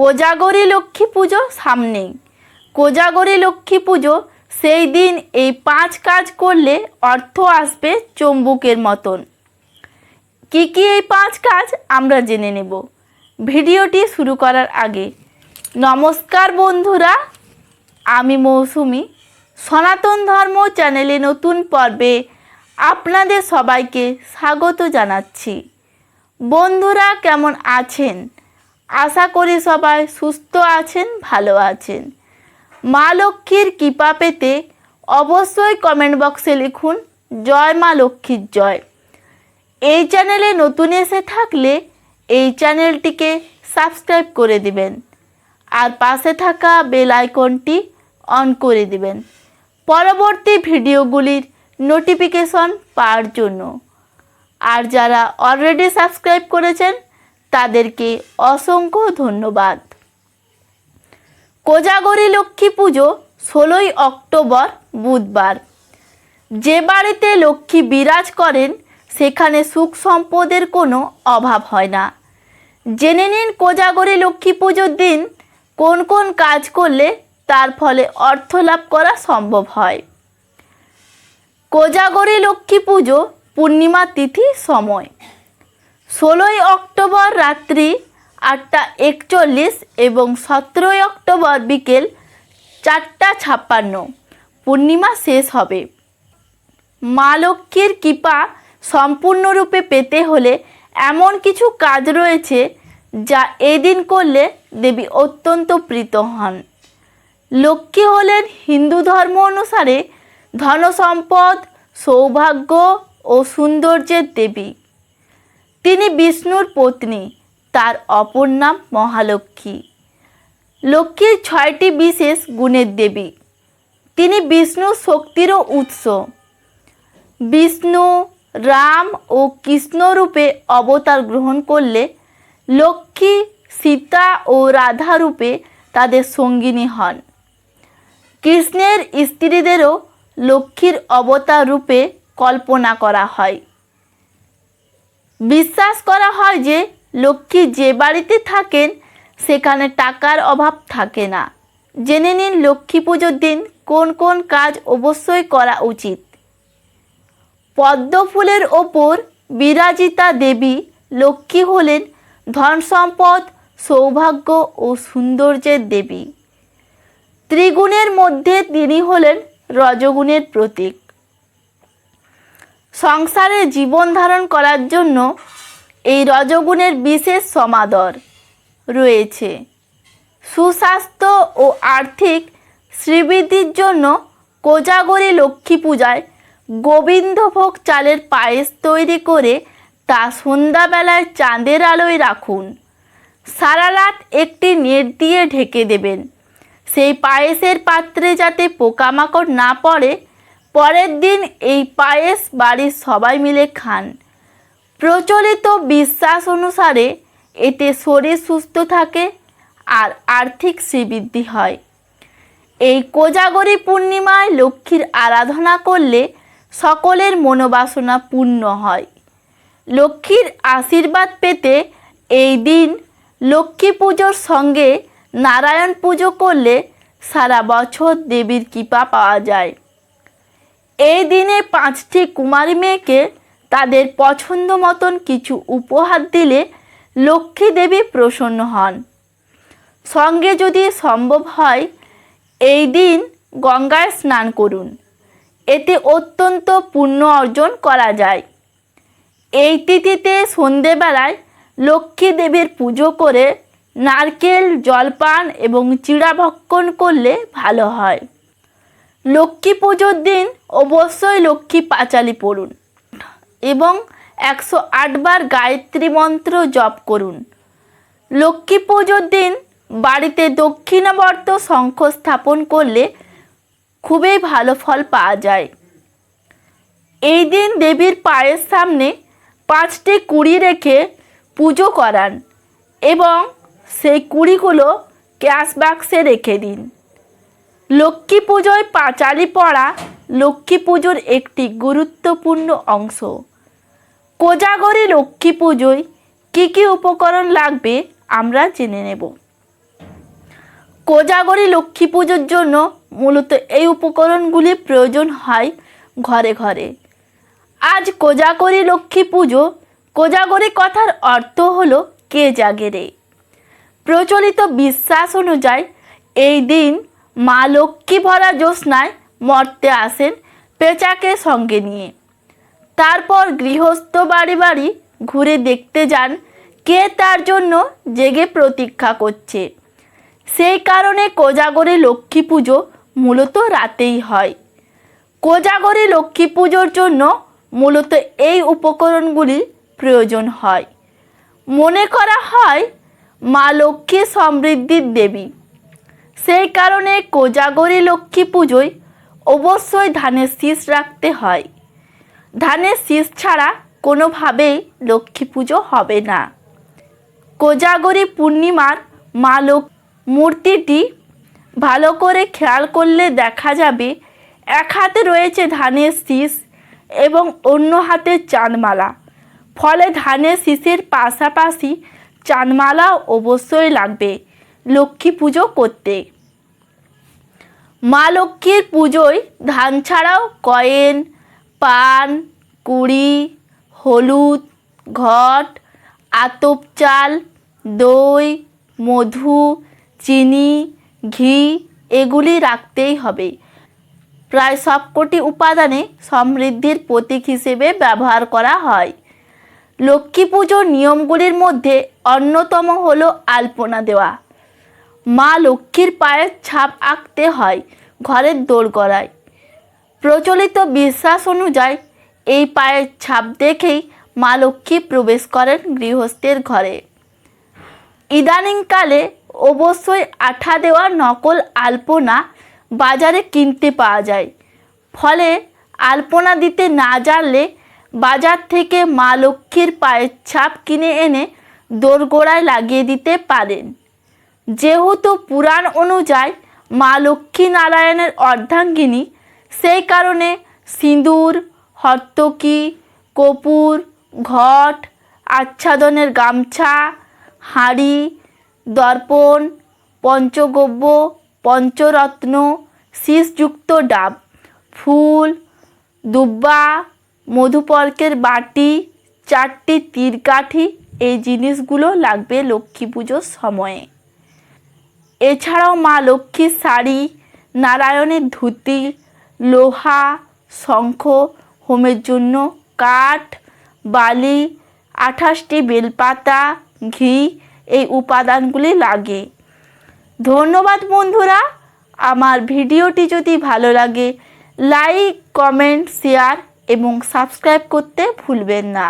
কোজাগরী লক্ষ্মী পুজো সামনেই। কোজাগরী লক্ষ্মী পুজো সেই দিন এই পাঁচ কাজ করলে অর্থ আসবে চম্বুকের মতন। কি কি এই পাঁচ কাজ আমরা জেনে নেব। ভিডিওটি শুরু করার আগে নমস্কার বন্ধুরা, আমি মৌসুমি। সনাতন ধর্ম চ্যানেলে নতুন পর্বে আপনাদের সবাইকে স্বাগত জানাচ্ছি। বন্ধুরা কেমন আছেন? আশা করি সবাই সুস্থ আছেন, ভালো আছেন। মা লক্ষ্মীর কৃপা পেতে অবশ্যই কমেন্ট বক্সে লিখুন, জয় মা লক্ষ্মীর জয়। এই চ্যানেলে নতুন এসে থাকলে এই চ্যানেলটিকে সাবস্ক্রাইব করে দিবেন। আর পাশে থাকা বেল আইকনটি অন করে দিবেন। পরবর্তী ভিডিওগুলির নোটিফিকেশন পাওয়ার জন্য। আর যারা অলরেডি সাবস্ক্রাইব করেছেন তাদেরকে অসংখ্য ধন্যবাদ। কোজাগরী লক্ষ্মী পুজো ষোলোই অক্টোবর বুধবার। যে বাড়িতে লক্ষ্মী বিরাজ করেন, সেখানে সুখ সম্পদের কোনো অভাব হয় না। জেনে নিন কোজাগরী লক্ষ্মী পুজোর দিন কোন কোন কাজ করলে তার ফলে অর্থ লাভ করা সম্ভব হয়। কোজাগরী লক্ষ্মী পুজো পূর্ণিমা তিথি সময়। ষোলোই অক্টোবর রাত্রি আটটা একচল্লিশ এবং সতেরোই অক্টোবর বিকেল চারটা ছাপ্পান্ন। পূর্ণিমা শেষ হবে। মা লক্ষ্মীর কৃপা সম্পূর্ণরূপে পেতে হলে এমন কিছু কাজ রয়েছে যা এদিন করলে দেবী অত্যন্ত প্রীত হন। লক্ষ্মী হলেন হিন্দু ধর্ম অনুসারে ধনসম্পদ, সৌভাগ্য ও সৌন্দর্যের দেবী। তিনি বিষ্ণুর পত্নী, তার অপর নাম মহালক্ষ্মী। লক্ষ্মীর ছয়টি বিশেষ গুণের দেবী। তিনি বিষ্ণু শক্তিরও উৎস। বিষ্ণু, রাম ও কৃষ্ণ রূপে অবতার গ্রহণ করলে লক্ষ্মী, সীতা ও রাধা রূপে তাদের সঙ্গিনী হন। কৃষ্ণের স্ত্রীদেরও লক্ষ্মীর অবতার রূপে কল্পনা করা হয়। বিশ্বাস করা হয় যে লক্ষ্মী যে বাড়িতে থাকেন, সেখানে টাকার অভাব থাকে না। জেনে নিন লক্ষ্মী পুজোর দিন কোন কোন কাজ অবশ্যই করা উচিত। পদ্ম ফুলের ওপর বিরাজিতা দেবী লক্ষ্মী হলেন ধন সম্পদ সৌভাগ্য ও সৌন্দর্যের দেবী। ত্রিগুণের মধ্যে তিনি হলেন রজগুণের প্রতীক। সংসারে জীবন ধারণ করার জন্য এই রজগুণের বিশেষ সমাদর রয়েছে। সুস্বাস্থ্য ও আর্থিক শ্রীবৃদ্ধির জন্য কোজাগরী লক্ষ্মী পূজায় গোবিন্দভোগ চালের পায়েস তৈরি করে তা সন্ধ্যাবেলায় চাঁদের আলোয় রাখুন। সারা রাত একটি নেট দিয়ে ঢেকে দেবেন। সেই পায়েসের পাত্রে যাতে পোকামাকড় না পড়ে পরের দিন এই পায়েস বাড়ির সবাই মিলে খান। প্রচলিত বিশ্বাস অনুসারে এতে শরীর সুস্থ থাকে আর আর্থিক শ্রীবৃদ্ধি হয়। এই কোজাগরী পূর্ণিমায় লক্ষ্মীর আরাধনা করলে সকলের মনোবাসনা পূর্ণ হয়। লক্ষ্মীর আশীর্বাদ পেতে এই দিন লক্ষ্মী পুজোর সঙ্গে নারায়ণ পুজো করলে সারা বছর দেবীর কৃপা পাওয়া যায়। এই দিনে পাঁচটি কুমারী মেয়েকে তাদের পছন্দ মতন কিছু উপহার দিলে লক্ষ্মী দেবী প্রসন্ন হন। সঙ্গে যদি সম্ভব হয়, এই দিন গঙ্গায় স্নান করুন। এতে অত্যন্ত পুণ্য অর্জন করা যায়। এই তিথিতে সন্ধেবেলায় লক্ষ্মী দেবীর পুজো করে নারকেল, জলপান এবং চিড়া ভক্ষণ করলে ভালো হয়। লক্ষ্মী পুজোর দিন অবশ্যই লক্ষ্মী পাঁচালি পড়ুন এবং একশো আটবার গায়ত্রী মন্ত্র জপ করুন। লক্ষ্মী পুজোর দিন বাড়িতে দক্ষিণাবর্ত শঙ্খ স্থাপন করলে খুবই ভালো ফল পাওয়া যায়। এই দিন দেবীর পায়ের সামনে পাঁচটি কুড়ি রেখে পুজো করান এবং সেই কুড়িগুলো ক্যাশ বাক্সে রেখে দিন। লক্ষ্মী পুজোয় পাঁচালি পড়া লক্ষ্মী পুজোর একটি গুরুত্বপূর্ণ অংশ। কোজাগরী লক্ষ্মী পুজোয় কী কী উপকরণ লাগবে আমরা জেনে নেব। কোজাগরী লক্ষ্মী পুজোর জন্য মূলত এই উপকরণগুলি প্রয়োজন হয় ঘরে ঘরে। আজ কোজাগরী লক্ষ্মী পুজো, কোজাগরী কথার অর্থ হলো কে জাগে রে প্রচলিত বিশ্বাস অনুযায়ী এই দিন মা লক্ষ্মী ভরা জ্যোৎস্নায় মর্তে আসেন পেঁচাকে সঙ্গে নিয়ে। তারপর গৃহস্থ বাড়ি বাড়ি ঘুরে দেখতে যান কে তার জন্য জেগে প্রতীক্ষা করছে। সেই কারণে কোজাগরে লক্ষ্মী পুজো মূলত রাতেই হয়। কোজাগরে লক্ষ্মী পুজোর জন্য মূলত এই উপকরণগুলি প্রয়োজন হয়। মনে করা হয় মা লক্ষ্মী সমৃদ্ধির দেবী। সেই কারণে কোজাগরী লক্ষ্মী পুজোয় অবশ্যই ধানের শীষ রাখতে হয়। ধানের শীষ ছাড়া কোনোভাবেই লক্ষ্মী পুজো হবে না। কোজাগরী পূর্ণিমার মা লোক মূর্তিটি ভালো করে খেয়াল করলে দেখা যাবে এক হাতে রয়েছে ধানের শীষ এবং অন্য হাতে চাঁদমালা। ফলে ধানের শীষের পাশাপাশি চাঁদমালাও অবশ্যই লাগবে। লক্ষ্মী পুজো করতে। মা লক্ষ্মীর পুজোয় ধান ছাড়াও কয়েন, পান, কুড়ি, হলুদ, ঘট, আতপ চাল, দই, মধু, চিনি, ঘি এগুলি রাখতেই হবে। প্রায় সবকটি উপাদানে সমৃদ্ধির প্রতীক হিসেবে ব্যবহার করা হয়। লক্ষ্মী পুজোর নিয়মগুলির মধ্যে অন্যতম হলো আলপনা দেওয়া। মা লক্ষ্মীর পায়ের ছাপ আঁকতে হয় ঘরের দোরগড়ায়। প্রচলিত বিশ্বাস অনুযায়ী এই পায়ের ছাপ দেখেই মা লক্ষ্মী প্রবেশ করেন গৃহস্থের ঘরে। ইদানিংকালে অবশ্যই আঠা দেওয়া নকল আলপনা বাজারে কিনতে পাওয়া যায়। ফলে আলপনা দিতে না জানলে বাজার থেকে মা লক্ষ্মীর পায়ের ছাপ কিনে এনে দোরগোড়ায় লাগিয়ে দিতে পারেন। যেহেতু পুরাণ অনুযায়ী মা লক্ষ্মী নারায়ণের অর্ধাঙ্গিনী, সেই কারণে সিঁদুর হর্তকি কপুর, ঘট, আচ্ছাদনের গামছা, হাঁড়ি, দর্পণ, পঞ্চগব্য, পঞ্চরত্ন, শীষযুক্ত ডাব, ফুল, দুব্বা মধুপর্কের বাটি, চারটি তীরকাঠি, এই জিনিসগুলো লাগবে লক্ষ্মী পুজোর সময়ে। এছাড়াও মা লক্ষ্মীর শাড়ি, নারায়ণের ধুতি, লোহা, শঙ্খ, হোমের জন্য কাঠ, বালি, আঠাশটি বেলপাতা, ঘি এই উপাদানগুলি লাগে। ধন্যবাদ বন্ধুরা, আমার ভিডিওটি যদি ভালো লাগে, লাইক, কমেন্ট, শেয়ার এবং সাবস্ক্রাইব করতে ভুলবেন না।